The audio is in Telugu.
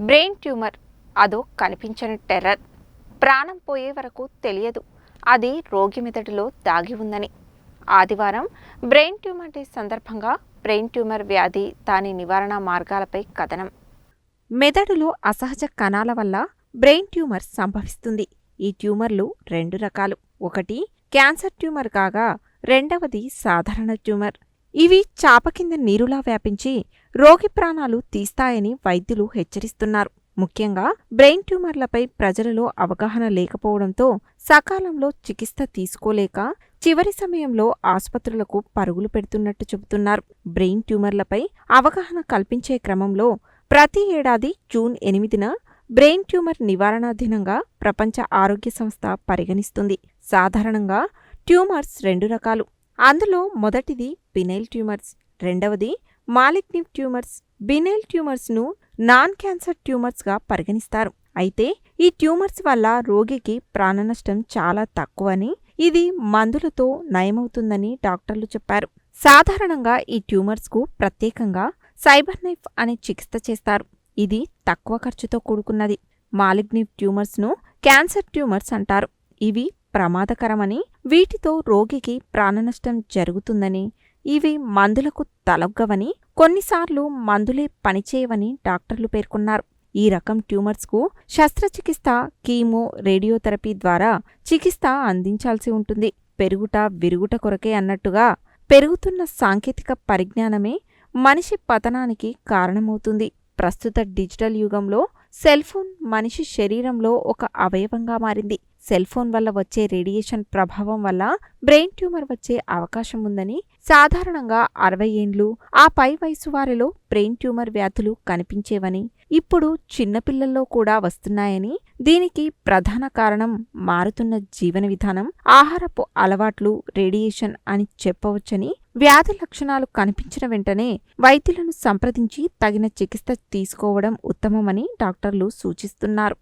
Brain tumour. అదో కనిపించని టెర్రర్. ప్రాణం పోయే వరకు తెలియదు. అది రోగి మెదడులో దాగి ఉందని. ఆదివారం బ్రెయిన్ ట్యూమర్ డే సందర్భంగా బ్రెయిన్ ట్యూమర్ వ్యాధి దాని నివారణ మార్గాలపై కథనం. మెదడులో అసహజ కణాల వల్ల బ్రెయిన్ ట్యూమర్ సంభవిస్తుంది. ఈ ట్యూమర్లు రెండు రకాలు. ఒకటి క్యాన్సర్ ట్యూమర్ కాగా రెండవది సాధారణ ట్యూమర్. ఇవి చాప కింద నీరులా వ్యాపించి రోగి ప్రాణాలు తీస్తాయని వైద్యులు హెచ్చరిస్తున్నారు. ముఖ్యంగా బ్రెయిన్ ట్యూమర్లపై ప్రజలలో అవగాహన లేకపోవడంతో సకాలంలో చికిత్స తీసుకోలేక చివరి సమయంలో ఆసుపత్రులకు పరుగులు పెడుతున్నట్టు చెబుతున్నారు. బ్రెయిన్ ట్యూమర్లపై అవగాహన కల్పించే క్రమంలో ప్రతి ఏడాది జూన్ ఎనిమిదిన బ్రెయిన్ ట్యూమర్ నివారణ దినంగా ప్రపంచ ఆరోగ్య సంస్థ పరిగణిస్తుంది. సాధారణంగా ట్యూమర్స్ రెండు రకాలు. అందులో మొదటిది బినైల్ ట్యూమర్స్ రెండవది మాలిగ్నివ్ ట్యూమర్స్. బినైల్ ట్యూమర్స్ను నాన్ క్యాన్సర్ ట్యూమర్స్గా పరిగణిస్తారు. అయితే ఈ ట్యూమర్స్ వల్ల రోగికి ప్రాణనష్టం చాలా తక్కువని ఇది మందులతో నయమవుతుందని డాక్టర్లు చెప్పారు. సాధారణంగా ఈ ట్యూమర్స్కు ప్రత్యేకంగా సైబర్ నైఫ్ అనే చికిత్స చేస్తారు. ఇది తక్కువ ఖర్చుతో కూడుకున్నది. మాలిగ్నివ్ ట్యూమర్స్ను క్యాన్సర్ ట్యూమర్స్ అంటారు. ఇవి ప్రమాదకరమని వీటితో రోగికి ప్రాణనష్టం జరుగుతుందని ఇవి మందులకు తలొగ్గవని కొన్నిసార్లు మందులే పనిచేయవని డాక్టర్లు పేర్కొన్నారు. ఈ రకం ట్యూమర్స్కు శస్త్రచికిత్స కీమో రేడియోథెరపీ ద్వారా చికిత్స అందించాల్సి ఉంటుంది. పెరుగుట విరుగుట కొరకే అన్నట్టుగా పెరుగుతున్న సాంకేతిక పరిజ్ఞానమే మనిషి పతనానికి కారణమవుతుంది. ప్రస్తుత డిజిటల్ యుగంలో సెల్ఫోన్ మనిషి శరీరంలో ఒక అవయవంగా మారింది. సెల్ ఫోన్ వల్ల వచ్చే రేడియేషన్ ప్రభావం వల్ల బ్రెయిన్ ట్యూమర్ వచ్చే అవకాశం ఉందని సాధారణంగా అరవై ఏండ్లు ఆ పై వయసు వారిలో బ్రెయిన్ ట్యూమర్ వ్యాధులు కనిపించేవని ఇప్పుడు చిన్నపిల్లల్లో కూడా వస్తున్నాయని దీనికి ప్రధాన కారణం మారుతున్న జీవన విధానం ఆహారపు అలవాట్లు రేడియేషన్ అని చెప్పవచ్చని వ్యాధి లక్షణాలు కనిపించిన వెంటనే వైద్యులను సంప్రదించి తగిన చికిత్స తీసుకోవడం ఉత్తమమని డాక్టర్లు సూచిస్తున్నారు.